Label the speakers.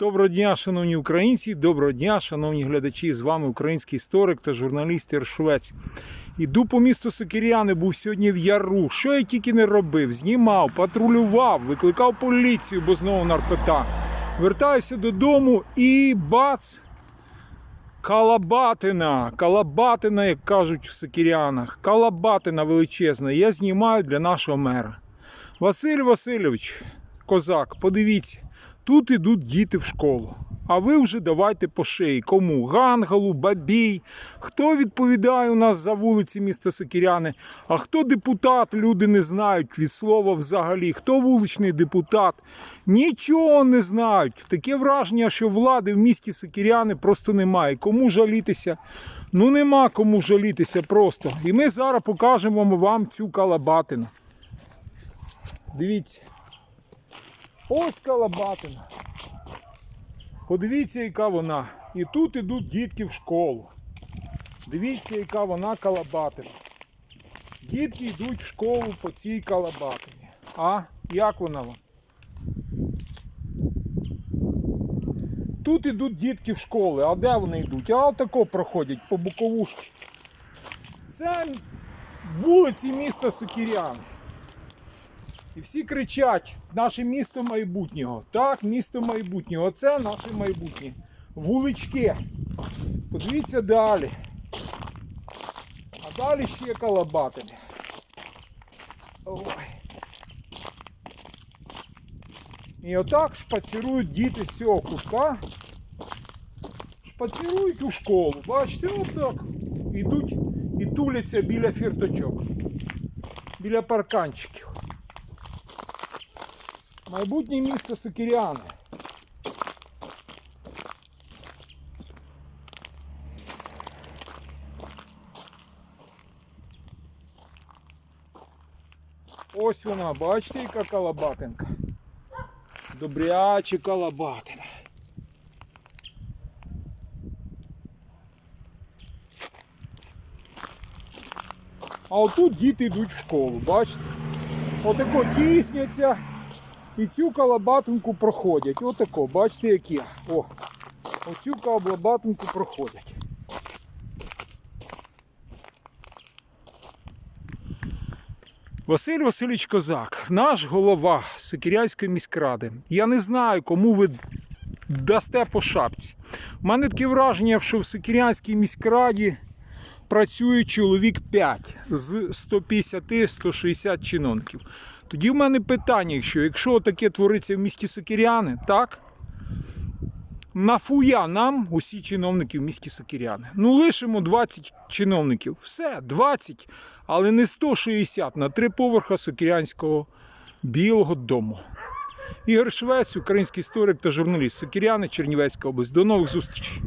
Speaker 1: Доброго дня, шановні українці, доброго дня, шановні глядачі. З вами український історик та журналіст Іршвець. Іду по місту Сокиряни, був сьогодні в Яру. Що я тільки не робив? Знімав, патрулював, викликав поліцію, бо знову наркота. Вертаюся додому і бац! Калабатина, калабатина, як кажуть в Сокирянах. Калабатина величезна. Я знімаю для нашого мера. Василь Васильович, козак, подивіться, тут ідуть діти в школу. А ви вже давайте по шиї. Кому? Гангалу, Бабій. Хто відповідає у нас за вулиці міста Сокиряни? А хто депутат? Люди не знають від слова взагалі. Хто вуличний депутат? Нічого не знають. Таке враження, що влади в місті Сокиряни просто немає. Кому жалітися? Ну нема кому жалітися просто. І ми зараз покажемо вам цю калабатину. Дивіться. Ось калабатина. Подивіться, яка вона. І тут ідуть дітки в школу. Дивіться, яка вона калабатина. Дітки йдуть в школу по цій калабатині. А як вона вам? Тут ідуть дітки в школи. А де вони йдуть? А отако проходять по боковушки. Це вулиці міста Сокірян. І всі кричать: наше місто майбутнього. Так, місто майбутнього. Оце наше майбутнє. Вулички. Подивіться далі. А далі ще калабатини. Ой. І отак шпацірують діти з цього кутка. Шпацірують у школу. Бачите, отак. Ідуть і туляться біля фірточок. Біля парканчиків. Майбутнє місто Сокиряни. Ось вона, бачите, яка калабатинка. Добряче калабатина. А отут діти йдуть в школу, бачите? Отако тісняться і цю калабатинку проходять. Отако, бачите, які. О, оцю калабатинку проходять. Василь Васильович Козак, наш голова Сокирянської міськради. Я не знаю, кому ви дасте по шапці. У мене таке враження, що в Сокирянській міськраді працює чоловік 5 з 150-160 чиновників. Тоді в мене питання, що якщо таке твориться в місті Сокиряни, так? Нафуя нам усі чиновники в місті Сокиряни. Ну, лишимо 20 чиновників. Все, 20, але не 160 на три поверха Сокирянського білого дому. Ігор Швець, український історик та журналіст Сокиряни, Чернівецька область. До нових зустрічей.